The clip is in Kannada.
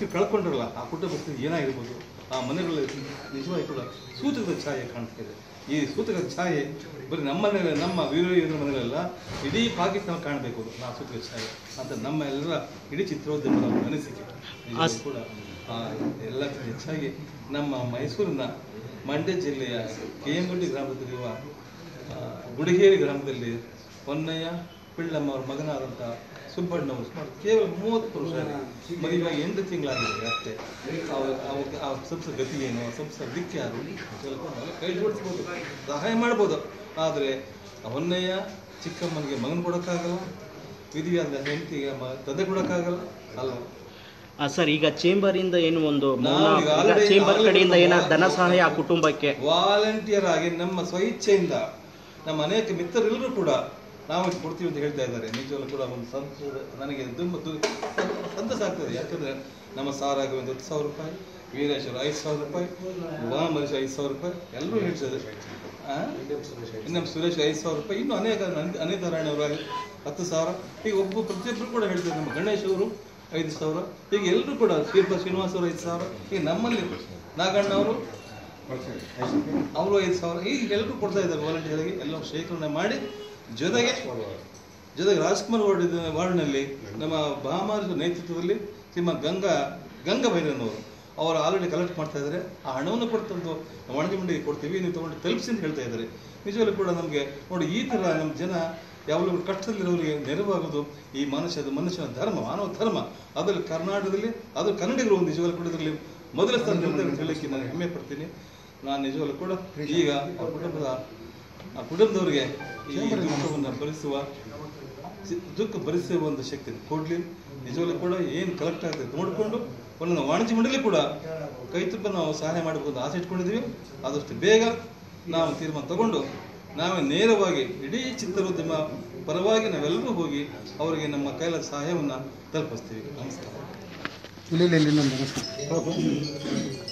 ಪರಿಸ್ಥಿತಿ ಕಳ್ಕೊಂಡಿರಲ್ಲ ಆ ಕುಟುಂಬ ವ್ಯಕ್ತಿ ಏನಾಗಿರ್ಬೋದು ಆ ಮನೆಗಳಲ್ಲಿ ನಿಜವಾಗಿ ಕೂಡ ಸೂತಕದ ಛಾಯೆ ಕಾಣಿಸ್ತಿದೆ ಈ ಸೂತಕದ ಛಾಯೆ ಬರೀ ನಮ್ಮ ಮನೆಯಲ್ಲ ನಮ್ಮ ವೀರಯೋಧನ ಮನೆಯಲ್ಲ ಇಡೀ ಪಾಕಿಸ್ತಾನ ಕಾಣಬೇಕು ಆ ಸೂತಕದ ಛಾಯೆ ಅಂತ ನಮ್ಮ ಎಲ್ಲರ ಇಡೀ ಚಿತ್ರೋದ್ಯಮದ ಅನಿಸಿಕೆ. ಕೂಡ ಆ, ಎಲ್ಲಕ್ಕಿಂತ ಹೆಚ್ಚಾಗಿ ನಮ್ಮ ಮೈಸೂರಿನ ಮಂಡ್ಯ ಜಿಲ್ಲೆಯ ಕೇಮುಂಡಿ ಗ್ರಾಮದಲ್ಲಿರುವ ಗುಡಿಗೇರಿ ಗ್ರಾಮದಲ್ಲಿ ಹೊನ್ನಯ್ಯ ಪಿಳ್ಳಮ್ಮ ಅವ್ರ ಮಗನಾದಂಥ ಸುಬ್ಬಣ್ಣವರು ಸುಮಾರು ಕೇವಲ ಮೂವತ್ತು ವರ್ಷ ಮದುವೆಯಾಗಿ ಎಂಟು ತಿಂಗಳಾಗಿದೆ ಅಷ್ಟೇ. ಅವ್ರ- ಅವ್ರ- ಆ ಸಂಸ್ಥೆ ಗತಿ ಏನು ಆ ಸಂಸ್ಥೆ ದಿಕ್ಕೆ ಯಾರು? ಸ್ವಲ್ಪ ಕೈ ಜೋಡಿಸ್ಬೋದು. ಸಹಾಯ ಮಾಡ್ಬೋದು. ಆದರೆ ಅವನ್ನೆಯ ಚಿಕ್ಕಮ್ಮನಿಗೆ ಮಗನ ಕೊಡೋಕ್ಕಾಗಲ್ಲ ವಿಧಿಯಾದ ಹೆಂಡತಿಗೆ ಮ ತಂದೆ ಕೊಡೋಕ್ಕಾಗಲ್ಲ. ಅಲ್ಲ. ಆ, ಸರ್ ಈಗ ಚೇಂಬರ್ ಇಂದ ಏನು ಒಂದು ಚೇಂಬರ್ ಕಡೆಯಿಂದ ಏನ ಧನ ಸಹಾಯ ಆ ಕುಟುಂಬಕ್ಕೆ? ವಾಲಂಟಿಯರ್ ಆಗಿ ನಮ್ಮ ಸ್ವಇಚ್ಛೆಯಿಂದ ನಮ್ಮ ಅನೇಕ ಮಿತ್ರರೆಲ್ಲರೂ ಕೂಡ ನಾವು ಕೊಡ್ತೀವಿ ಅಂತ ಹೇಳ್ತಾ ಇದ್ದಾರೆ. ನಿಜವಾಗ್ಲೂ ಕೂಡ ಒಂದು ಸಂತೋಷ, ನನಗೆ ತುಂಬ ಸಂತಸ ಆಗ್ತದೆ. ಯಾಕಂದ್ರೆ ನಮ್ಮ ಸಾರಾಗಿ ಒಂದು ಹತ್ತು ಸಾವಿರ ರೂಪಾಯಿ, ವೀರೇಶ್ವರ ಐದು ಸಾವಿರ ರೂಪಾಯಿ ಮಹೇಶ್ ಐದು ಸಾವಿರ ರೂಪಾಯಿ, ಎಲ್ಲರೂ ಹೇಳ್ತದೆ ಆ? ಇನ್ನು ಸುರೇಶ್ ಐದು ಸಾವಿರ ರೂಪಾಯಿ, ಇನ್ನು ಅನೇಕ ಅನ- ಅನೇಕ ರಾಯಣ್ಣವರು ಹತ್ತು ಸಾವಿರ. ಈಗ ಒಬ್ಬ ಪ್ರತಿಯೊಬ್ಬರು ಕೂಡ ಹೇಳ್ತಾರೆ, ನಮ್ಮ ಗಣೇಶ್ ಅವರು ಐದು ಸಾವಿರ. ಈಗ ಎಲ್ಲರೂ ಕೂಡ ಶ್ರೀಪ ಶ್ರೀನಿವಾಸ್ ಅವರು ಐದು ಸಾವಿರ. ಈಗ ನಮ್ಮಲ್ಲಿ ನಾಗಣ್ಣ ಅವರು ಅವರು ಐದು ಸಾವಿರ. ಈಗ ಎಲ್ಲರೂ ಕೊಡ್ತಾ ಇದ್ದಾರೆ ವಾಲಂಟಿಯರ್ಗೆ ಎಲ್ಲ ಶೇಖರಣೆ ಮಾಡಿ ಜೊತೆಗೆ ಜೊತೆಗೆ ರಾಜ್ಕುಮಾರ್ ವಾರ್ಡ್ ವಾರ್ಡ್ನಲ್ಲಿ ನಮ್ಮ ಭಾಮಾರ ನೇತೃತ್ವದಲ್ಲಿ ನಿಮ್ಮ ಗಂಗಾ ಗಂಗಾ ಭೈರನವರು ಅವರು ಆಲ್ರೆಡಿ ಕಲೆಕ್ಟ್ ಮಾಡ್ತಾ ಇದ್ದಾರೆ. ಆ ಹಣವನ್ನು ತಂದು ವಾಣಿಜ್ಯ ಮಂಡಿಗೆ ಕೊಡ್ತೀವಿ ನೀವು ತೊಗೊಂಡು ತಲುಪಿಸಿ ಅಂತ ಹೇಳ್ತಾ ಇದ್ದಾರೆ. ನಿಜವಾಗ್ಲೂ ಕೂಡ ನಮಗೆ ನೋಡಿ ಈ ಥರ ನಮ್ಮ ಜನ ಯಾವಾಗಲೂ ಕಷ್ಟದಲ್ಲಿರೋರಿಗೆ ನೆರವಾಗೋದು ಈ ಮನುಷ್ಯದ ಮನುಷ್ಯನ ಧರ್ಮ ಮಾನವ ಧರ್ಮ. ಅದರಲ್ಲಿ ಕರ್ನಾಟಕದಲ್ಲಿ ಅದು ಕನ್ನಡಿಗರು ಒಂದು ನಿಜವಾಗ್ಲೂ ಕೂಡ ಇದರಲ್ಲಿ ಮೊದಲ ಸ್ಥಾನದಲ್ಲಿ ಹೇಳೋಕ್ಕೆ ಹೇಳಲಿಕ್ಕೆ ನಾನು ಹೆಮ್ಮೆ ಪಡ್ತೀನಿ. ನಾನು ನಿಜವಾಗ್ಲೂ ಕೂಡ ಈಗ ಆ ಕುಟುಂಬದ ಆ ಕುಟುಂಬದವರಿಗೆ ಈ ದುಃಖವನ್ನು ಭರಿಸುವ ದುಃಖ ಭರಿಸುವ ಒಂದು ಶಕ್ತಿ ಕೊಡ್ಲಿ ನಿಜವಾಗ್ಲೂ ಕೂಡ ಏನು ಕಲೆಕ್ಟ್ ಆಗ್ತದೆ ನೋಡಿಕೊಂಡು ಒಂದು ವಾಣಿಜ್ಯ ಮಂಡಳಿ ಕೂಡ ಕೈ ತುಂಬ ನಾವು ಸಹಾಯ ಮಾಡಬೇಕು ಅಂತ ಆಸೆ ಇಟ್ಕೊಂಡಿದ್ದೀವಿ. ಆದಷ್ಟು ಬೇಗ ನಾವು ತೀರ್ಮಾನ ತಗೊಂಡು ನಾವೇ ನೇರವಾಗಿ ಇಡೀ ಚಿತ್ರೋದ್ಯಮ ಪರವಾಗಿ ನಾವೆಲ್ಲರೂ ಹೋಗಿ ಅವರಿಗೆ ನಮ್ಮ ಕೈಲ ಸಹಾಯವನ್ನು ತಲುಪಿಸ್ತೀವಿ. ನಮಸ್ಕಾರ. ಇಲ್ಲಿ ಇಲ್ಲಿ ಇಲ್ಲಿ ನಮಸ್ಕಾರ